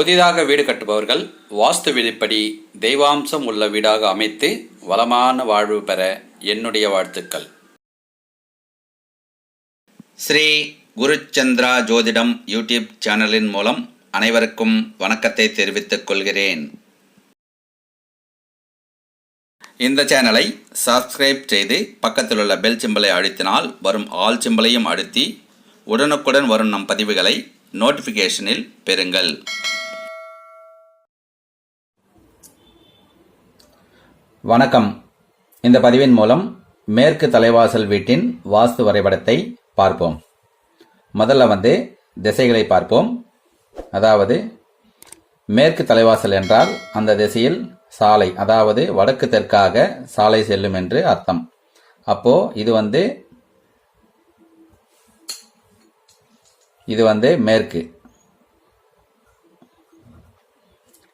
புதிதாக வீடு கட்டுபவர்கள் வாஸ்து விதிப்படி தெய்வாம்சம் உள்ள வீடாக அமைத்து வளமான வாழ்வு பெற என்னுடைய வாழ்த்துக்கள். ஸ்ரீ குருச்சந்திரா ஜோதிடம் யூடியூப் சேனலின் மூலம் அனைவருக்கும் வணக்கத்தை தெரிவித்துக் கொள்கிறேன். இந்த சேனலை சப்ஸ்கிரைப் செய்து பக்கத்தில் உள்ள பெல் சிம்பலை அழுத்தினால் வரும் ஆல் சிம்பலையும் அழுத்தி உடனுக்குடன் வரும் நம் பதிவுகளை நோட்டிஃபிகேஷனில் பெறுங்கள். வணக்கம். இந்த பதிவின் மூலம் மேற்கு தலைவாசல் வீட்டின் வாஸ்து வரைபடத்தை பார்ப்போம். முதல்ல வந்து திசைகளை பார்ப்போம். அதாவது மேற்கு தலைவாசல் என்றால் அந்த திசையில் சாலை அதாவது வடக்கு தெற்காக சாலை செல்லும் என்று அர்த்தம். அப்போ இது வந்து இது வந்து மேற்கு.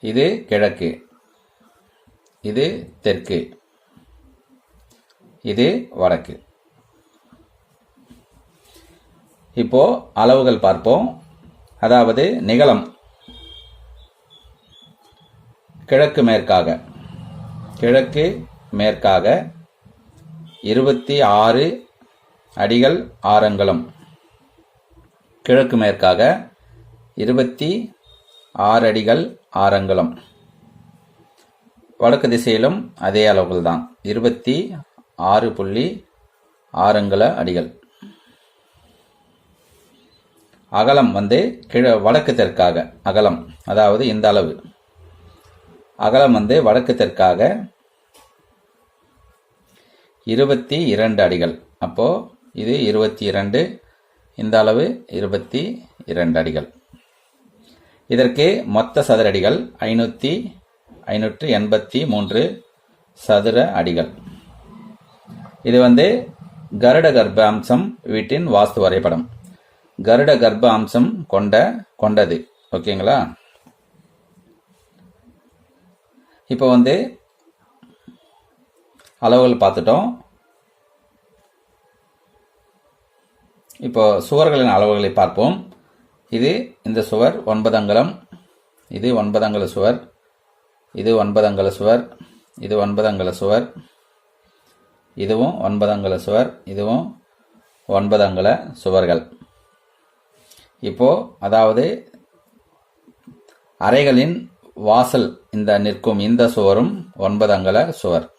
இது கிழக்கு. இது தெற்கு. இது வடக்கு. இப்போ அளவுகள் பார்ப்போம். அதாவது நிகழம். கிழக்கு மேற்காக. கிழக்கு மேற்காக இருபத்தி ஆறு அடிகள் ஆரங்குளம். கிழக்கு மேற்காக இருபத்தி ஆறு அடிகள் ஆரங்குளம். வடக்கு திசையிலும் அதே அளவுகள் தான் இருபத்தி ஆறு புள்ளி ஆறுங்கள அடிகள். அகலம் வந்து கிழ வடக்கு தெற்காக அகலம் அதாவது இந்த அளவு. அகலம் வந்து வடக்கு தெற்காக இருபத்தி இரண்டு அடிகள். அப்போ இது இருபத்தி இரண்டு இந்த அளவு இருபத்தி இரண்டு அடிகள். இதற்கு மொத்த சதுர அடிகள் ஐநூற்றி ஐநூற்று எண்பத்தி மூன்று சதுர அடிகள். இது வந்து கருட கர்ப்ப அம்சம் வீட்டின் வாஸ்து வரைபடம். கருட கர்ப்ப அம்சம் கொண்ட கொண்டது. ஓகேங்களா? இப்போ வந்து அளவுகள் பார்த்துட்டோம். இப்போ சுவர்களின் அளவுகளை பார்ப்போம். இது இந்த சுவர் ஒன்பது அங்கலம் இது ஒன்பது சுவர் இது ஒன்பது சுவர் இது ஒன்பது சுவர் இதுவும் ஒன்பது சுவர் இதுவும் ஒன்பது சுவர்கள். இப்போ அதாவது அறைகளின் வாசல் இந்த நிற்கும் இந்த சுவரும் ஒன்பது சுவர்.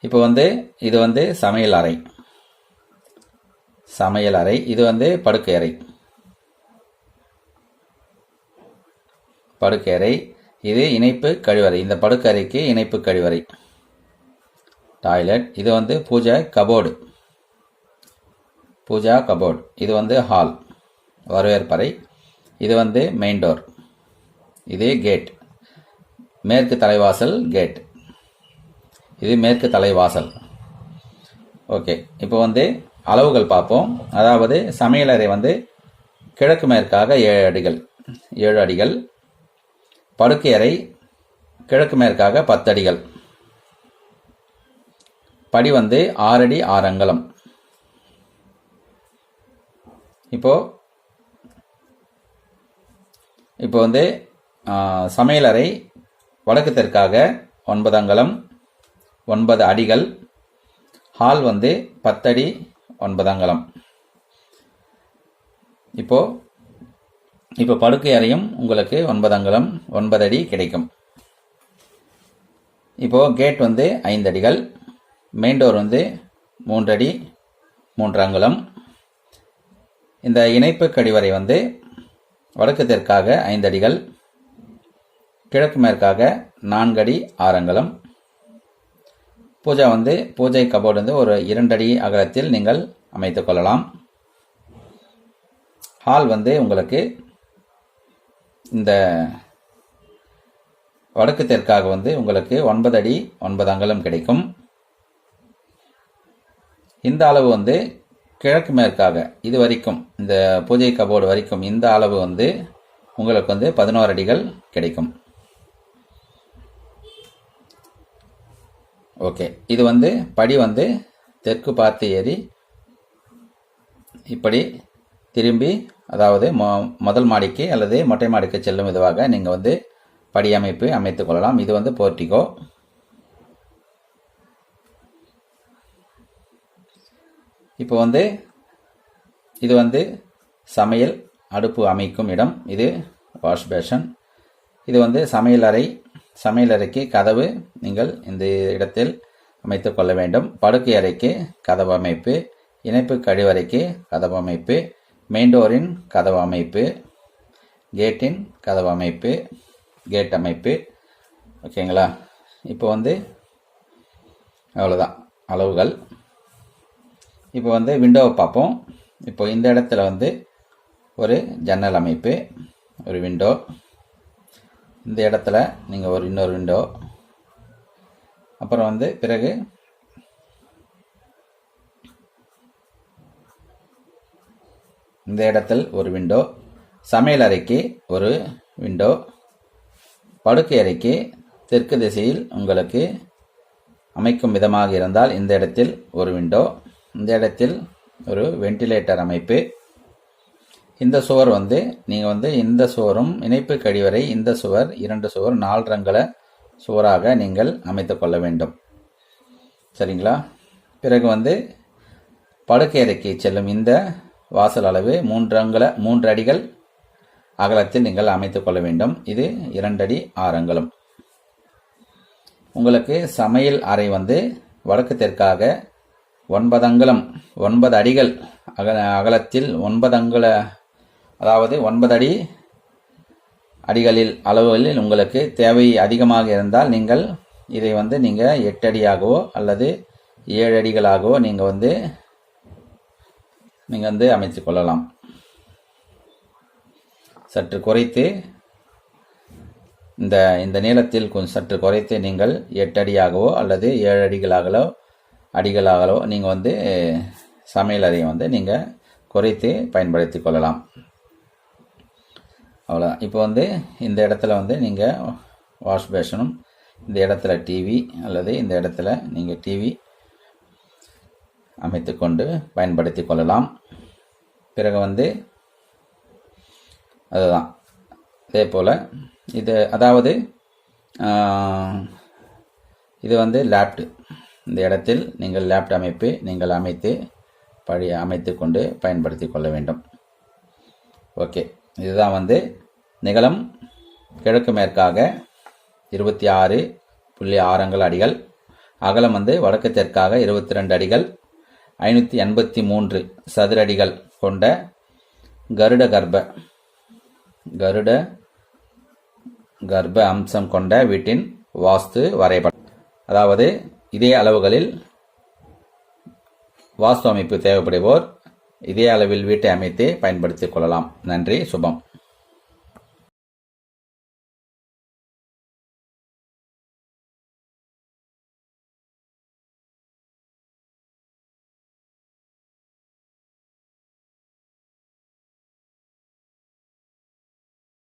இப்போ வந்து இது வந்து சமையல் அறை. சமையல் அறை இது வந்து படுக்கை அறை. படுக்கறை. இது இணைப்பு கழிவறை. இந்த படுக்கறைக்கு இணைப்பு கழிவறை. டாய்லெட் இது வந்து பூஜை கபோர்டு பூஜா கபோர்டு இது வந்து ஹால் வரவேற்பறை. இது வந்து மெயின் டோர் இது கேட் மேற்கு தலைவாசல் கேட் இது மேற்கு தலைவாசல். ஓகே இப்போ வந்து அளவுகள் பார்ப்போம். அதாவது சமையலறை வந்து கிழக்கு மேற்காக ஏழு அடிகள். ஏழு அடிகள். படுக்கை அறை கிழக்கு மேற்காக பத்தடிகள் படி வந்து ஆறடி ஆறு அங்கலம் இப்போ இப்போ வந்து சமையலறை வடக்கு தெற்காக ஒன்பது அங்கலம் ஒன்பது அடிகள். ஹால் வந்து பத்தடி ஒன்பது அங்கலம். இப்போ படுக்கை அறையும் உங்களுக்கு ஒன்பது அங்குலம் ஒன்பது அடி கிடைக்கும். இப்போ கேட் வந்து ஐந்து அடிகள் மெயின் டோர் வந்து மூன்று அடி மூன்று அங்குலம். இந்த இணைப்பு கடிவரை வந்து வடக்கு தெற்காக ஐந்து அடிகள் கிழக்கு மேற்காக நான்கடி ஆரங்கலம் பூஜா வந்து பூஜை கபோர்டு வந்து ஒரு இரண்டு அடி அகலத்தில் நீங்கள் அமைத்துக் கொள்ளலாம். ஹால் வந்து உங்களுக்கு இந்த வடக்கு தெற்காக வந்து உங்களுக்கு ஒன்பது அடி ஒன்பது அங்கலம் கிடைக்கும். இந்த அளவு வந்து கிழக்கு மேற்காக இது வரைக்கும் இந்த பூஜை கபோர்டு வரைக்கும் இந்த அளவு வந்து உங்களுக்கு வந்து பதினோரு அடிகள் கிடைக்கும். ஓகே இது வந்து படி வந்து தெற்கு பார்த்து ஏறி இப்படி திரும்பி அதாவது மொ முதல் மாடிக்கு அல்லது மொட்டை மாடிக்கு செல்லும் விதமாக நீங்கள் வந்து படி அமைப்பு அமைத்துக் கொள்ளலாம். இது வந்து போர்ட்டிகோ இப்போ வந்து இது வந்து சமையல் அடுப்பு அமைக்கும் இடம். இது வாஷ் பேஷன். இது வந்து சமையல் அறை. சமையல் அறைக்கு கதவு நீங்கள் இந்த இடத்தில் அமைத்து கொள்ள வேண்டும். படுக்கை அறைக்கு கதவு அமைப்பு. இணைப்பு கழிவறைக்கு கதவு அமைப்பு. மெயின் டோரின் கதவு அமைப்பு கேட்டின் கதவு அமைப்பு கேட் அமைப்பு ஓகேங்களா? இப்போ வந்து அவ்வளோதான் அளவுகள். இப்போ வந்து விண்டோவை பார்ப்போம். இப்போ இந்த இடத்துல வந்து ஒரு ஜன்னல் அமைப்பு ஒரு விண்டோ இந்த இடத்துல நீங்கள் ஒரு இன்னொரு விண்டோ அப்புறம் வந்து பிறகு இந்த இடத்தில் ஒரு விண்டோ சமையல் அறைக்கு ஒரு விண்டோ படுக்கை அறைக்கு தெற்கு திசையில் உங்களுக்கு அமைக்கும் விதமாக இருந்தால் இந்த இடத்தில் ஒரு விண்டோ இந்த இடத்தில் ஒரு வென்டிலேட்டர் அமைப்பு. இந்த சுவர் வந்து நீங்கள் வந்து இந்த சுவரும் இணைப்பு கழிவறை இந்த சுவர் இரண்டு சுவர் நாலு ரங்கல சுவராக நீங்கள் அமைத்து கொள்ள வேண்டும். சரிங்களா? பிறகு வந்து படுக்கை அறைக்கு செல்லும் இந்த வாசல் அளவு மூன்று அங்குல மூன்று அடிகள் அகலத்தில் நீங்கள் அமைத்துக் கொள்ள வேண்டும். இது இரண்டடி ஆரங்களும் உங்களுக்கு சமையல் அறை வந்து வடக்கு தெற்காக ஒன்பது அங்குலம் ஒன்பது அடிகள் அகல அகலத்தில் ஒன்பது அங்குல அதாவது ஒன்பது அடி அடிகளில் அளவுகளில் உங்களுக்கு தேவை அதிகமாக இருந்தால் நீங்கள் இதை வந்து நீங்கள் எட்டு அடியாகவோ அல்லது ஏழு அடிகளாகவோ நீங்கள் வந்து நீங்கள் வந்து அமைத்துக் கொள்ளலாம். சற்று குறைத்து இந்த இந்த நீளத்தில் கொஞ்சம் சற்று குறைத்து நீங்கள் எட்டு அடியாகவோ அல்லது ஏழு அடிகளாகலோ அடிகளாகவோ நீங்கள் வந்து சமையல் அறையை வந்து நீங்கள் குறைத்து பயன்படுத்தி கொள்ளலாம். அவ்வளோதான் இப்போ வந்து இந்த இடத்துல வந்து நீங்கள் வாஷ் பேஷனும் இந்த இடத்துல டிவி அல்லது இந்த இடத்துல நீங்கள் டிவி அமைத்துக்கொண்டு பயன்படுத்தி கொள்ளலாம். பிறகு வந்து அதுதான். அதே போல் இது அதாவது இது வந்து லேப்டு. இந்த இடத்தில் நீங்கள் லேப்ட் அமைப்பு நீங்கள் அமைத்து படி அமைத்து கொண்டு பயன்படுத்தி கொள்ள வேண்டும். ஓகே. இதுதான் வந்து நிகழம் கிழக்கு மேற்காக இருபத்தி ஆறு புள்ளி ஆறங்கள் அடிகள். அகலம் வந்து வடக்கு தெற்காக இருபத்தி ரெண்டு அடிகள். ஐநூற்றி எண்பத்தி மூன்று சதுர அடிகள் கொண்ட கருட கர்ப்ப கருட கர்ப்ப அம்சம் கொண்ட வீட்டின் வாஸ்து வரைபடம். அதாவது இதே அளவுகளில் வாஸ்து அமைப்பு தேவைப்படுவோர் இதே அளவில் வீட்டை அமைத்து பயன்படுத்திக் கொள்ளலாம். நன்றி சுபம்.